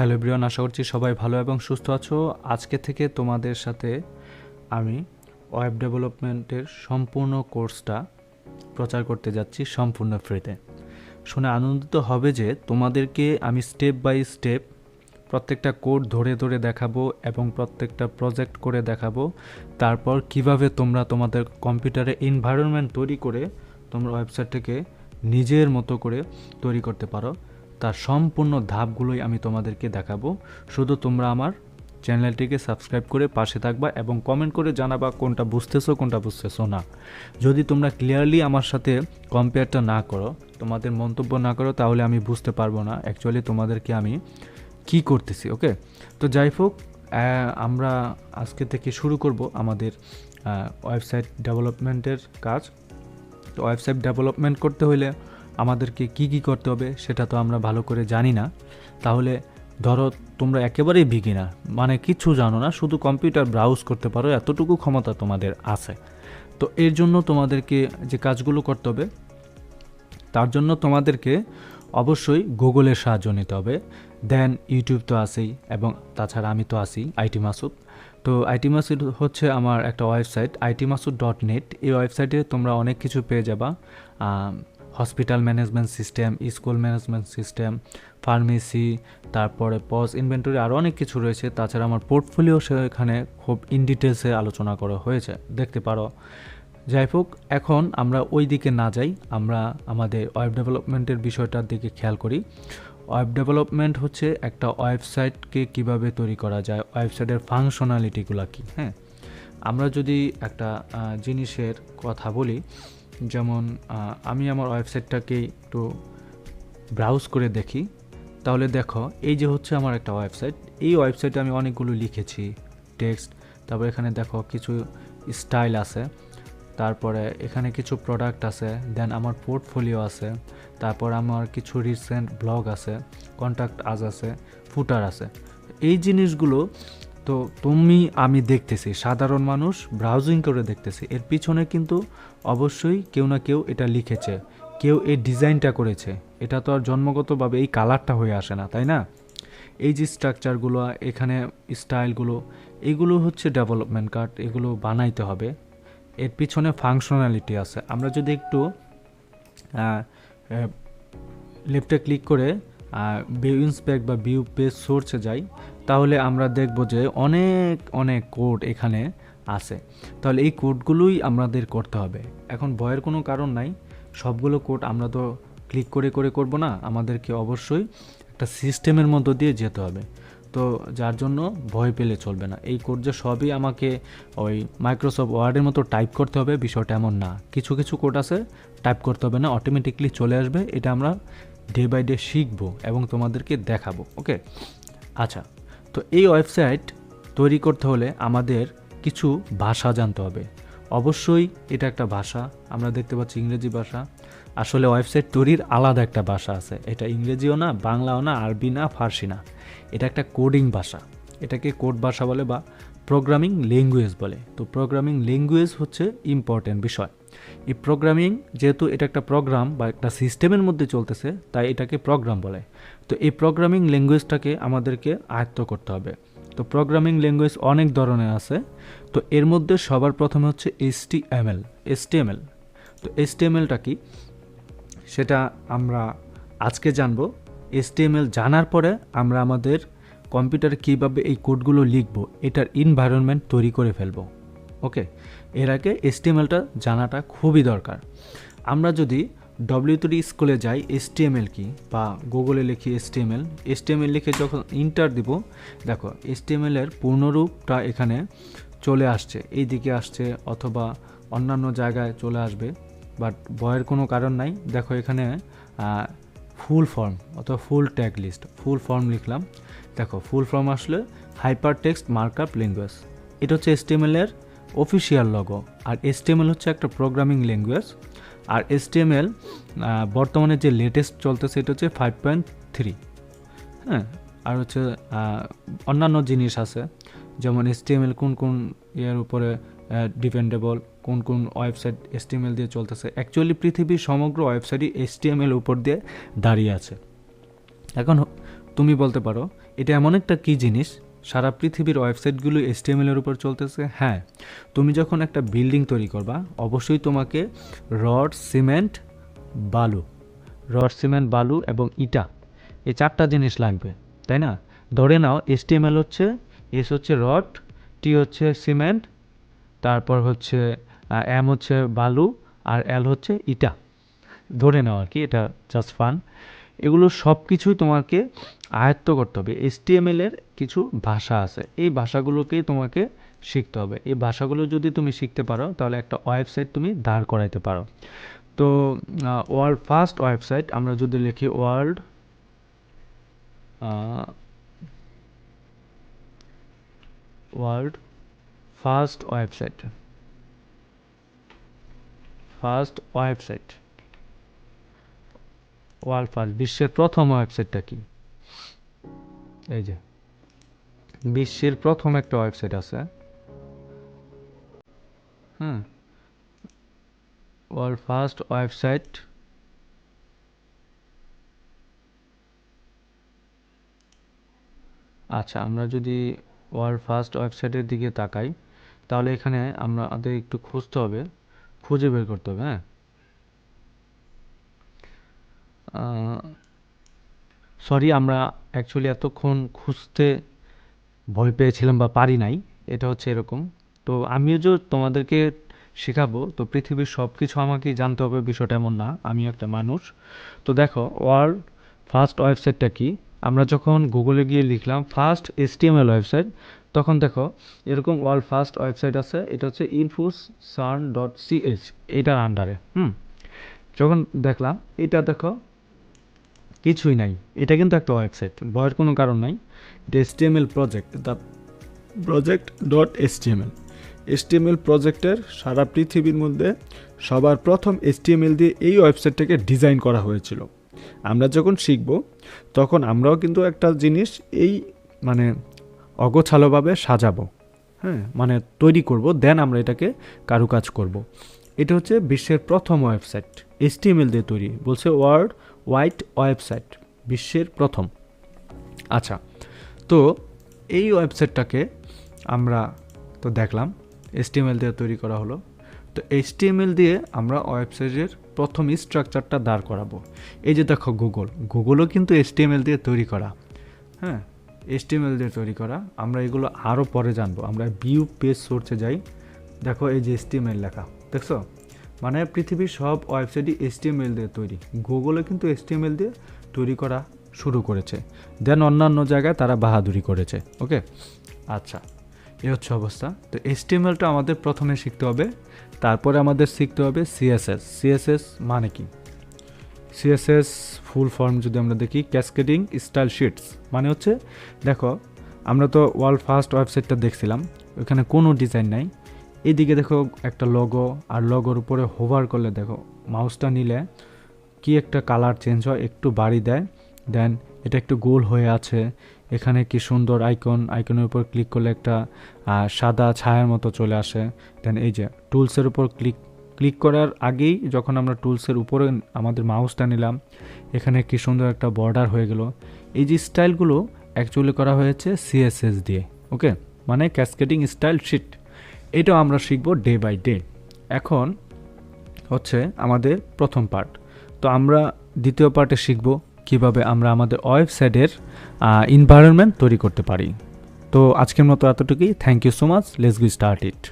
Hello everyone, আশা করছি সবাই ভালো এবং সুস্থ আছো। আজকে থেকে তোমাদের সাথে আমি ওয়েব ডেভেলপমেন্টের সম্পূর্ণ কোর্সটা প্রচার করতে যাচ্ছি সম্পূর্ণ ফ্রিতে। শুনে আনন্দিত হবে যে তোমাদেরকে আমি স্টেপ বাই স্টেপ প্রত্যেকটা কোড ধরে ধরে দেখাবো এবং প্রত্যেকটা প্রজেক্ট করে দেখাবো। তারপর কীভাবে তোমরা তোমাদের কম্পিউটারে এনভায়রনমেন্ট তৈরি করে তোমরা ওয়েবসাইটটাকে নিজের মতো করে তৈরি করতে পারো। তার সম্পূর্ণ ধাপগুলোই আমি তোমাদেরকে দেখাবো। শুধু তোমরা আমার চ্যানেলটিকে সাবস্ক্রাইব করে পাশে থাকবা এবং কমেন্ট করে জানাবা কোনটা বুঝতেছো কোনটা বুঝতেছো না। যদি তোমরা ক্লিয়ারলি আমার সাথে কম্পেয়ারটা না করো, তোমাদের মন্তব্য না করো, তাহলে আমি বুঝতে পারব না অ্যাকচুয়ালি তোমাদেরকে আমি কি করতেছি ওকে তো যাই হোক আমরা আজকে থেকে শুরু করব আমাদের ওয়েবসাইট ডেভেলপমেন্টের কাজ। তো ওয়েবসাইট ডেভেলপমেন্ট করতে হলে আমাদেরকে কি কি করতে হবে সেটা তো আমরা ভালো করে জানি না। তাহলে ধরো তোমরা একেবারেই বিগিনার মানে কিচ্ছু জানো না, শুধু কম্পিউটার ব্রাউজ করতে পারো, এতটুকু ক্ষমতা তোমাদের আছে। তো এর জন্য তোমাদেরকে যে কাজগুলো করতে হবে, তার জন্য তোমাদেরকে অবশ্যই গুগলের সাহায্য নিতে হবে। দেন ইউটিউব তো আছেই, এবং তাছাড়া আমি তো আছি, আইটি মাসুদ। তো আইটি মাসুদ হচ্ছে আমার একটা website, IT Masud dot net এই ওয়েবসাইটে তোমরা অনেক কিছু পেয়ে যাবা। Hospital management system, school management system, pharmacy, তারপরে পজ ইনভেন্টরি আরও অনেক কিছু রয়েছে। তাছাড়া আমার পোর্টফোলিও সেখানে খুব ইন ডিটেলসে আলোচনা করা হয়েছে। দেখতে পারো। যাই হোক, এখন আমরা ওই দিকে না যাই। আমরা আমাদের ওয়েব ডেভেলপমেন্টের বিষয়টার দিকে খেয়াল করি। ওয়েব ডেভেলপমেন্ট হচ্ছে একটা ওয়েবসাইটকে কীভাবে তৈরি করা যায়, ওয়েবসাইটের ফাংশনালিটিগুলো কী হ্যাঁ? আমরা যদি একটা জিনিসের কথা বলি যেমন আমি আমার ওয়েবসাইটটাকে একটু ব্রাউজ করে দেখি। তাহলে দেখো, এই যে হচ্ছে আমার একটা ওয়েবসাইট। এই ওয়েবসাইটে আমি অনেকগুলো লিখেছি টেক্সট তারপর এখানে দেখো কিছু স্টাইল আছে। তারপরে এখানে কিছু প্রোডাক্ট আছে দেন আমার পোর্টফোলিও আছে। তারপর আমার কিছু রিসেন্ট ব্লগ আছে কন্ট্যাক্ট আজ আছে ফুটার আছে। এই জিনিসগুলো তো তুমি, আমি দেখতেছি, সাধারণ মানুষ ব্রাউজিং করে দেখতেছি। এর পিছনে কিন্তু অবশ্যই কেউ না কেউ এটা লিখেছে। কেউ এই ডিজাইনটা করেছে। এটা তো আর জন্মগতভাবে এই কালারটা হয়ে আসে না, তাই না? এই যে স্ট্রাকচারগুলো এখানে স্টাইলগুলো এগুলো হচ্ছে ডেভেলপমেন্ট কার্ড এগুলো বানাইতে হবে। এর পিছনে ফাংশনালিটি আছে। আমরা যদি একটু লেফটে ক্লিক করে ভিউ ইন্সপেক্ট বা ভিউ পেজ সোর্সে যাই তাহলে আমরা দেখব যে অনেক অনেক কোড এখানে আছে। তাহলে এই কোডগুলোই আমাদের করতে হবে। এখন ভয়ের কোনো কারণ নাই। সবগুলো কোড আমরা তো ক্লিক করে করে করব না। আমাদেরকে অবশ্যই একটা সিস্টেমের মধ্য দিয়ে যেতে হবে। তো যার জন্য ভয় পেলে চলবে না। এই কোড যে সবই আমাকে ওই মাইক্রোসফট ওয়ার্ডের মতো টাইপ করতে হবে, বিষয়টা এমন না। কিছু কিছু কোড আছে টাইপ করতে হবে না। অটোমেটিকলি চলে আসবে। এটা আমরা ডে বাই ডে শিখব এবং তোমাদেরকে দেখাবো। ওকে আচ্ছা। তো এই ওয়েবসাইট তৈরি করতে হলে আমাদের কিছু ভাষা জানতে হবে। অবশ্যই এটা একটা ভাষা, আমরা দেখতে পাচ্ছি ইংরেজি ভাষা। আসলে ওয়েবসাইট তৈরির আলাদা একটা ভাষা আছে, এটা ইংরেজিও না, বাংলাও না, আরবি না, ফার্সি না। এটা একটা কোডিং ভাষা, এটাকে কোড ভাষা বলে বা প্রোগ্রামিং ল্যাঙ্গুয়েজ বলে। তো প্রোগ্রামিং ল্যাঙ্গুয়েজ হচ্ছে ইম্পর্টেন্ট বিষয়। এই প্রোগ্রামিং যেহেতু এটা একটা প্রোগ্রাম বা একটা সিস্টেমের মধ্যে চলতেছে, তাই এটাকে প্রোগ্রাম বলে। তো এই প্রোগ্রামিং ল্যাঙ্গুয়েজটাকে আমাদেরকে আয়ত্ত করতে হবে। তো প্রোগ্রামিং ল্যাঙ্গুয়েজ অনেক ধরনের আছে। তো এর মধ্যে সবার প্রথমে হচ্ছে H T M L H T M L তো এস টি এম এলটা কি? সেটা আমরা আজকে জানব। এসটিএমএল জানার পরে আমরা আমাদের কম্পিউটারে কীভাবে এই কোডগুলো লিখব, এটার ইনভায়রনমেন্ট তৈরি করে ফেলব। ওকে? এর আগে এসটিএমএলটা জানাটা খুবই দরকার। আমরা যদি ডব্লিউ থ্রি স্কুলে যাই, এসটিএমএল কি? বা গুগলে লিখি এসটিএমএল। এসটিএমএল লিখে যখন ইন্টার দিব, দেখো, এসটিএমএল এর পূর্ণরূপটা এখানে চলে আসছে। এই দিকে আসছে অথবা অন্যান্য জায়গায় চলে আসবে বাট ভয়ের কোনো কারণ নাই। দেখো, এখানে ফুল ফর্ম অথবা full tag list full form লিখলাম। দেখো ফুল ফর্ম আসলে হাইপার টেক্সট মার্কআপ ল্যাঙ্গুয়েজ এটা হচ্ছে এসটিএমএল এর অফিসিয়াল লগো আর এসটিএমএল হচ্ছে একটা প্রোগ্রামিং ল্যাঙ্গুয়েজ আর এসটিএমএল বর্তমানে যে লেটেস্ট চলতেছে এটা হচ্ছে ফাইভ পয়েন্ট থ্রি হ্যাঁ? আর হচ্ছে অন্যান্য জিনিস আছে, যেমন এসটিএমএল কোন কোন ইয়ের উপরে ডিপেন্ডেবল কোন কোন ওয়েবসাইট এসটিএমএল দিয়ে চলতেছে। অ্যাকচুয়ালি পৃথিবীর সমগ্র ওয়েবসাইটই এসটিএমএল উপর দিয়ে দাঁড়িয়ে আছে। এখন তুমি বলতে পারো, এটা এমন একটা কী জিনিস সারা পৃথিবীর ওয়েবসাইটগুলো এর উপর চলতেছে। হ্যাঁ তুমি যখন একটা বিল্ডিং তৈরি করবা, অবশ্যই তোমাকে রড, সিমেন্ট, বালু, রড, সিমেন্ট, বালু এবং ইটা, এই চারটা জিনিস লাগবে, তাই না? ধরে নাও এসটিএমএল হচ্ছে এস হচ্ছে রড টি হচ্ছে সিমেন্ট, তারপর হচ্ছে এম হচ্ছে বালু আর এল হচ্ছে ইটা। ধরে নাও আর কি, এটা জাস্ট ফান এগুলো সব কিছুই তোমাকে আয়ত্ত করতে হবে। এর কিছু ভাষা আছে। এই ভাষাগুলোকেই তোমাকে শিখতে হবে। এই ভাষাগুলো যদি তুমি শিখতে পারো, তাহলে একটা ওয়েবসাইট তুমি দাঁড় করাইতে পারো। তো ওয়ার্ল্ড ফার্স্ট ওয়েবসাইট আমরা যদি লিখি world world first website first website world first বিশ্বের প্রথম ওয়েবসাইটটা কি? এই যে, বিশ্বের প্রথম একটা ওয়েবসাইট আছে। হুম, ওয়ার্ল্ড ফার্স্ট ওয়েবসাইট। আচ্ছা আমরা যদি ওয়ার্ল্ড ফার্স্ট ওয়েবসাইটের দিকে তাকাই, তাহলে এখানে আমাদের একটু খুঁজতে হবে, খুঁজে বের করতে হবে হ্যাঁ? সরি আমরা অ্যাকচুয়ালি এতক্ষণ খুঁজতে ভয় পেয়েছিলাম বা পারি নাই, এটা হচ্ছে এরকম। তো আমিও যে তোমাদেরকে শেখাবো, তো পৃথিবীর সব কিছু আমাকেই জানতে হবে, বিষয়টা এমন না আমি একটা মানুষ। তো দেখো, ওয়ার্ল্ড ফার্স্ট ওয়েবসাইটটা কি? আমরা যখন গুগলে গিয়ে লিখলাম ফার্স্ট এসটিএমএল ওয়েবসাইট, তখন দেখো, এরকম ওয়ার্ল্ড ফার্স্ট ওয়েবসাইট আছে, এটা হচ্ছে ইনফুস সার্ন ডট সিএইচ এটার আন্ডারে হুম? যখন দেখলাম, এটা দেখো কিছুই নাই। এটা কিন্তু একটা ওয়েবসাইট, ভয়ের কোনো কারণ নাই। এটা HTML project the project dot HTML HTML প্রজেক্টের সারা পৃথিবীর মধ্যে সবার প্রথম এসটিএমএল দিয়ে এই ওয়েবসাইটটাকে ডিজাইন করা হয়েছিল। আমরা যখন শিখব, তখন আমরাও কিন্তু একটা জিনিস এই মানে অগোছালোভাবে সাজাবো। হ্যাঁ মানে তৈরি করব দেন আমরা এটাকে কারুকাজ করব। এটা হচ্ছে বিশ্বের প্রথম ওয়েবসাইট এসটিএমএল দিয়ে তৈরি। বলছে ওয়ার্ল্ড হোয়াইট ওয়েবসাইট, বিশ্বের প্রথম। আচ্ছা তো এই ওয়েবসাইটটাকে আমরা তো দেখলাম, এসটিএমএল দিয়ে তৈরি করা হলো। তো এইচটিএমএল দিয়ে আমরা ওয়েবসাইটের প্রথম স্ট্রাকচারটা দাঁড় করাবো। এই যে দেখো গুগল গুগলও কিন্তু এইচটিএমএল দিয়ে তৈরি করা। হ্যাঁ এইচটিএমএল দিয়ে তৈরি করা। আমরা এগুলো আরও পরে জানব। আমরা বিউ পেজ সোর্সে যাই। দেখো এই যে এইচটিএমএল লেখা, দেখছ? মানে পৃথিবীর সব ওয়েবসাইটই এইচটিএমএল দিয়ে তৈরি। গুগলে কিন্তু এইচটিএমএল দিয়ে তৈরি করা শুরু করেছে। দেন অন্যান্য জায়গায় তারা বাহাদুরি করেছে ওকে আচ্ছা এ হচ্ছে অবস্থা। তো এইচটিএমএলটা আমাদের প্রথমে শিখতে হবে, তারপরে আমাদের শিখতে হবে সিএসএস সিএসএস মানে কি? সিএসএস ফুল ফর্ম যদি আমরা দেখি ক্যাসকেডিং স্টাইল শিটস মানে হচ্ছে, দেখো, আমরা তো ওয়ার্ল্ড ফার্স্ট ওয়েবসাইটটা দেখছিলাম, ওখানে কোনো ডিজাইন নাই। এইদিকে দেখো একটা লগো আর লগোর উপরে হোভার করলে দেখো মাউসটা নিলে কি একটা কালার চেঞ্জ হয়, একটু বাড়ি দেয় দেন এটা একটু গোল হয়ে আছে, এখানে কি সুন্দর আইকন আইকনের উপর ক্লিক করলে একটা সাদা ছায়ার মতো চলে আসে দেন এই যে টুলসের উপর ক্লিক ক্লিক করার আগেই যখন আমরা টুলসের উপরে আমাদের মাউসটা নিলাম, এখানে কি সুন্দর একটা বর্ডার হয়ে গেল, এই যে স্টাইলগুলো অ্যাকচুয়ালি করা হয়েছে সিএসএস দিয়ে ওকে মানে ক্যাসকেটিং স্টাইল শিট এটাও আমরা শিখব ডে বাই ডে এখন হচ্ছে আমাদের প্রথম পার্ট তো আমরা দ্বিতীয় পার্টে শিখব কীভাবে আমরা আমাদের ওয়েবসাইটের ইনভায়রনমেন্ট তৈরি করতে পারি। তো আজকের মতো এতটুকুই। Thank you so much let's go start it